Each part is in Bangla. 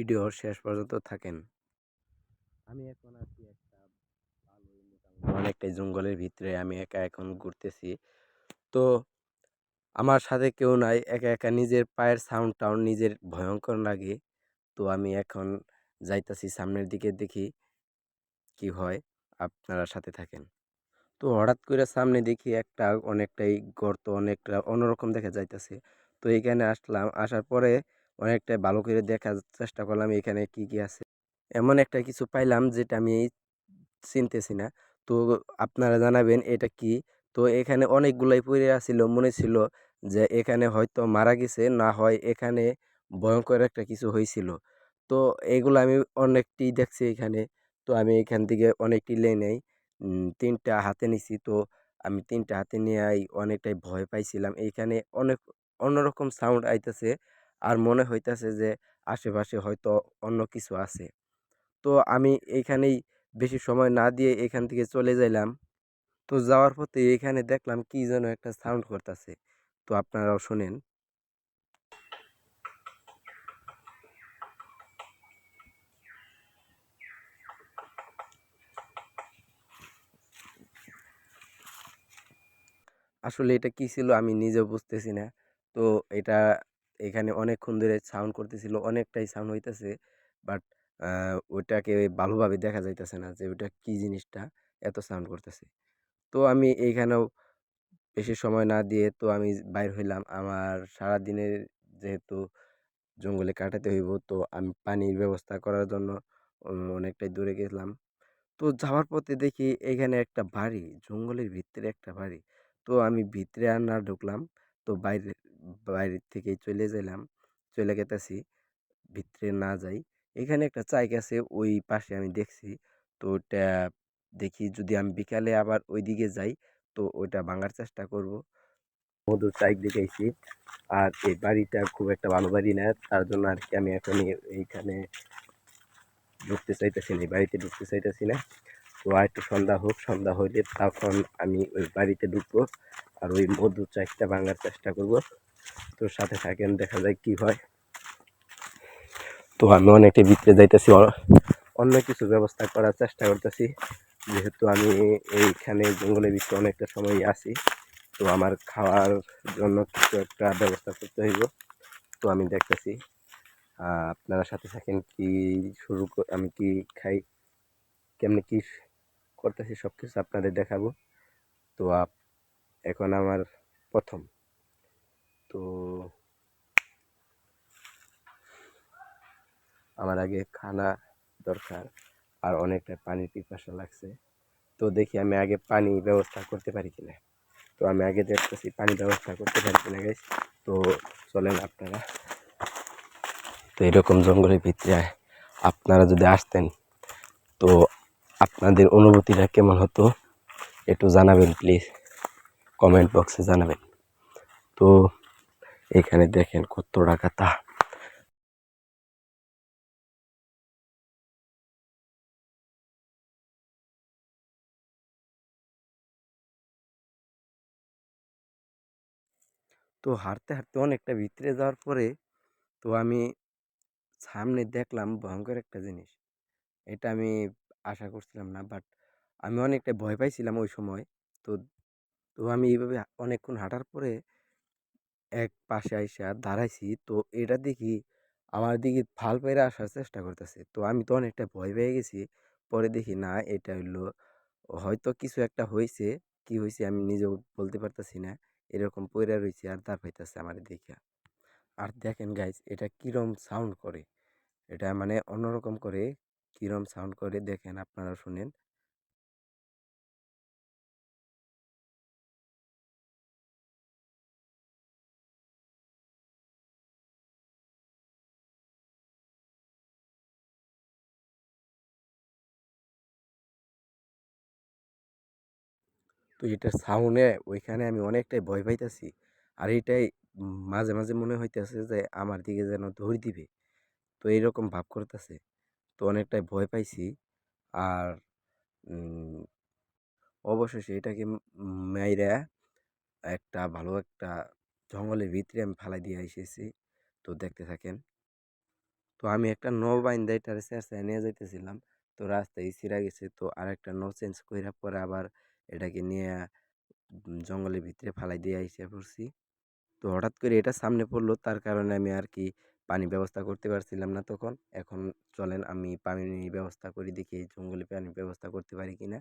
ভিডিওর শেষ পর্যন্ত থাকেন। আমি এখন আছি একটা অনেকটাই জঙ্গলের ভিতরে আমি একা এখন ঘুরতেছি। তো আমার সাথে কেউ নাই একা একা নিজের পায়ের সাউন্ড টাউন নিজের ভয়ঙ্কর লাগে। তো আমি এখন যাইতাছি সামনের দিকে দেখি কি হয় আপনারা সাথে থাকেন। তো হঠাৎ করে সামনে দেখি একটা অনেকটাই গর্ত অনেকটা অন্যরকম দেখা যাইতেছে। তো এখানে আসলাম আসার পরে অনেকটাই ভালো করে দেখার চেষ্টা করলাম এখানে কি কি আছে। এমন একটা কিছু পাইলাম যেটা আমি চিনতেছি না। তো আপনারা জানাবেন এটা কি? তো এখানে অনেকগুলাই পড়ে আছিল, মনে ছিল যে এখানে হয়তো মারা গেছে, না হয় এখানে ভয়ঙ্কর একটা কিছু হয়েছিল তো এগুলো আমি অনেকটি দেখছি এখানে। তো আমি এখান থেকে অনেকটি লে নেই তিনটা হাতে নিছি। তো আমি তিনটা হাতে নিয়ে অনেকটাই ভয় পাইছিলাম। এইখানে অনেক অন্যরকম সাউন্ড আইতেছে। আর মনে হইতেছে যে, আশেপাশে হয়তো অন্য কিছু আছে। তো আমি এইখানেই বেশি সময় না দিয়ে এখান থেকে চলে যাইলাম। তো যাওয়ার পথে এখানে দেখলাম কি যেন একটা সাউন্ড করতেছে। তো আপনারাও শোনেন। আসলে এটা কি ছিল আমি নিজে বুঝতেছি না। তো এটা এখানে অনেকক্ষণ ধরে সাউন্ড করতেছিল, অনেকটাই সাউন্ড হইতেছে। বাট ওইটাকে ভালোভাবে দেখা যাইতেছে না যে, ওইটা কি জিনিসটা, এত সাউন্ড করতেছে। তো আমি এইখানেও বেশি সময় না দিয়ে তো আমি বাইর হইলাম। আমার সারাদিনের যেহেতু জঙ্গলে কাটাতে হইব, তো আমি পানির ব্যবস্থা করার জন্য অনেকটাই দূরে গেলাম। তো যাওয়ার পথে দেখি এখানে একটা বাড়ি, জঙ্গলের ভিতরে একটা বাড়ি। তো আমি ভিতরে আর না ঢুকলাম। তো বাইরে, বাইরের থেকে চলে গেলাম। চলে গেতেছি, ভিতরে না যাই। এখানে একটা চাইক আছে, ওই পাশে আমি দেখছি। তো ওটা দেখি যদি আমি বিকালে আবার ওই দিকে যাই, তো ওইটা ভাঙার চেষ্টা করব। মধুর চাইক দেখেছি আর এই বাড়িটা খুব একটা ভালো বাড়ি না। তার জন্য আর কি আমি এখন এইখানে ঢুকতে চাইতেছি না বাড়িতে ঢুকতে চাইতেছি না। তো আর একটু সন্ধ্যা হোক, সন্ধ্যা হইলে তখন আমি ওই বাড়িতে ঢুকবো। আর ওই মধু চাইটা ভাঙার চেষ্টা করব। তো সাথে থাকেন, দেখা যায় কি হয়। তো আমি অনেকটা ভিতরে যাইতেছি অন্য কিছু ব্যবস্থা করার চেষ্টা করতেছি। যেহেতু আমি এইখানে জঙ্গলের ভিতরে অনেকটা সময় আছি, তো আমার খাওয়ার জন্য কিছু একটা ব্যবস্থা করতে হইব। তো আমি দেখতেছি আপনারা সাথে থাকেন কি শুরু আমি কি খাই, কেমনি কি করতেছি সব কিছু আপনাদের দেখাবো। তো এখন আমার প্রথম। তো আমার আগে খানা দরকার আর অনেকটা পানির পিপাসা লাগছে। তো দেখি আমি আগে পানি ব্যবস্থা করতে পারি কিনা। তো আমি আগে দেখতেছি পানি ব্যবস্থা করতে পারি কিনা গাইস তো চলেন আপনারা। তো এরকম জঙ্গলের ভিতরে আপনারা যদি আসতেন, তো আপনাদের অনুভূতিটা কেমন হতো? একটু জানাবেন প্লিজ কমেন্ট বক্সে জানাবেন। তো এখানে দেখেন কত টাকা তা। তো হাঁটতে হাঁটতে অনেকটা ভিতরে যাওয়ার পরে তো আমি সামনে দেখলাম ভয়ঙ্কর একটা জিনিস। এটা আমি আশা করছিলাম না বাট আমি অনেকটা ভয় পাইছিলাম ওই সময়। তো তো আমি এইভাবে অনেকক্ষণ হাঁটার পরে এক পাশে আইসা দাঁড়াইছি। তো এটা দেখি আমার দিকে ফাল পেরে আসার চেষ্টা করতেছে। তো আমি তো অনেকটা ভয় পেয়ে গেছি। পরে দেখি না, এটা হইল, হয়তো কিছু একটা হয়েছে কি হয়েছে আমি নিজেও বলতে পারতেছি না। এরকম পইরা রয়েছে আর তার পাইতেছে আমার দেখা আর দেখেন গাইজ এটা কীরম সাউন্ড করে? এটা মানে অন্যরকম করে কীরম সাউন্ড করে? দেখেন আপনারা শুনেন। তো এটার সাউন্ডে ওইখানে আমি অনেকটাই ভয় পাইতেছি। আর এটাই মাঝে মাঝে মনে হইতেছে যে আমার দিকে যেন ধরে দিবে। তো এইরকম ভাব করতেছে। তো অনেকটাই ভয় পাইছি। আর অবশেষে এটাকে মাইরা একটা ভালো একটা জঙ্গলের ভিতরে আমি ফালাই দিয়ে এসেছি তো দেখতে থাকেন। তো আমি একটা নৌ বাইন্দা এটারে চেঁচায় নিয়ে যাইতেছিলাম। তো রাস্তায় ছিঁড়া গেছে। তো আরেকটা নৌ চেঞ্জ কইরা পরে আবার এটাকে নিয়ে জঙ্গলের ভিতরে ফালাই দিয়ে আইসা পড়ছি। তো হঠাৎ করে এটা সামনে পড়ল, তার কারণে আমি আর কি পানি ব্যবস্থা করতে পারছিলাম না তখন। এখন চলেন, আমি পানির ব্যবস্থা করি, দেখি জঙ্গলে পানির ব্যবস্থা করতে পারি কিনা।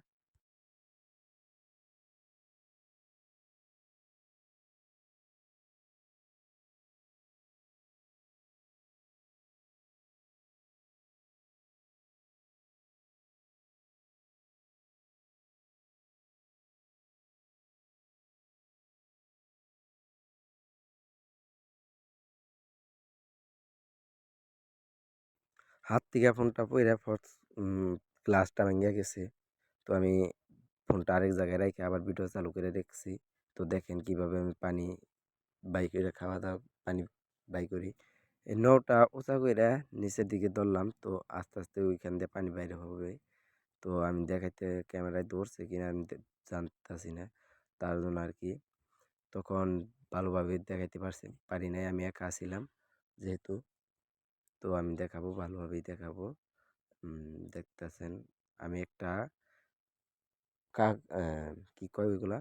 হাত থেকে ফোনটা পইরা গ্লাসটা ভেঙে গেছে। তো আমি ফোনটা আরেক জায়গায় রেখে আবার ভিডিও চালু করে দেখছি তো দেখেন কীভাবে আমি পানি বাই করে খাওয়া দাওয়া, পানি বাই করি। নৌটা উঁচা কইরা নিচের দিকে ধরলাম, তো আস্তে আস্তে ওইখান দিয়ে পানি বাইরে হবে। তো আমি দেখাইতে ক্যামেরায় ধরছে কিনা আমি জানতাছি না। তার জন্য আর কি। তখন ভালোভাবে দেখাইতে পারছি, পারি নাই, আমি একা ছিলাম যেহেতু। তো আমি দেখাবো, ভালোভাবেই দেখাবো। দেখতেছেন, আমি একটা কাক কি কয় ওইগুলা?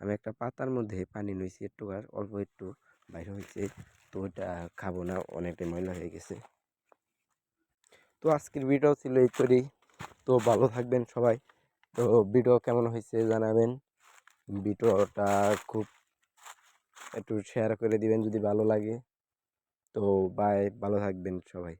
আমি একটা পাতার মধ্যে পানি নইছি একটু আর অল্প একটু বাইরে হয়েছে তো ওইটা খাব না, অনেকটাই ময়লা হয়ে গেছে। তো আজকের ভিডিও ছিল এই করি তো ভালো থাকবেন সবাই। তো ভিডিও কেমন হয়েছে জানাবেন। ভিডিওটা খুব একটু শেয়ার করে দিবেন যদি ভালো লাগে। তো বাই ভালো থাকবেন সবাই।